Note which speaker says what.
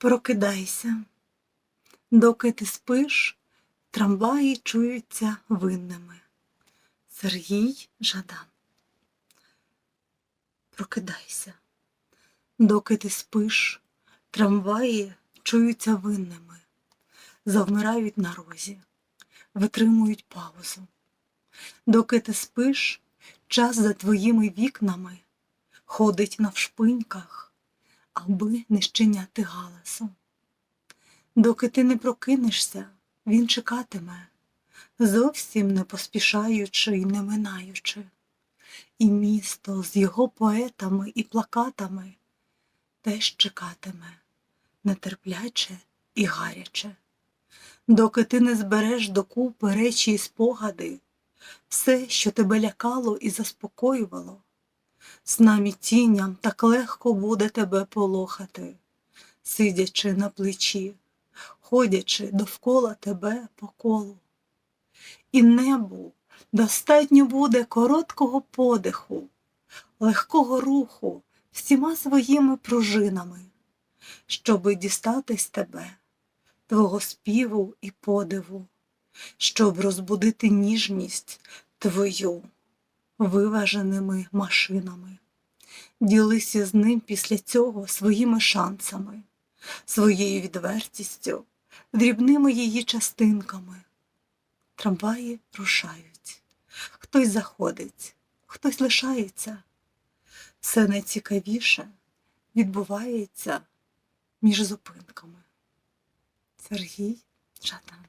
Speaker 1: Прокидайся, доки ти спиш, трамваї чуються винними. Сергій Жадан. Прокидайся, доки ти спиш, трамваї чуються винними, завмирають на розі, витримують паузу. Доки ти спиш, час за твоїми вікнами ходить навшпиньках, аби не щиняти галасу. Доки ти не прокинешся, він чекатиме, зовсім не поспішаючи й не минаючи. І місто з його поетами і плакатами теж чекатиме, нетерпляче і гаряче. Доки ти не збереш докупи речі і спогади, все, що тебе лякало і заспокоювало, снам і тінням так легко буде тебе полохати, сидячи на плечі, ходячи довкола тебе по колу. І небу достатньо буде короткого подиху, легкого руху всіма своїми пружинами, щоби дістатись тебе, твого співу і подиву, щоб розбудити ніжність твою виваженими машинами. Ділися з ним після цього своїми шансами, своєю відвертістю, дрібними її частинками. Трамваї рушають, хтось заходить, хтось лишається. Все найцікавіше відбувається між зупинками. Сергій Жадан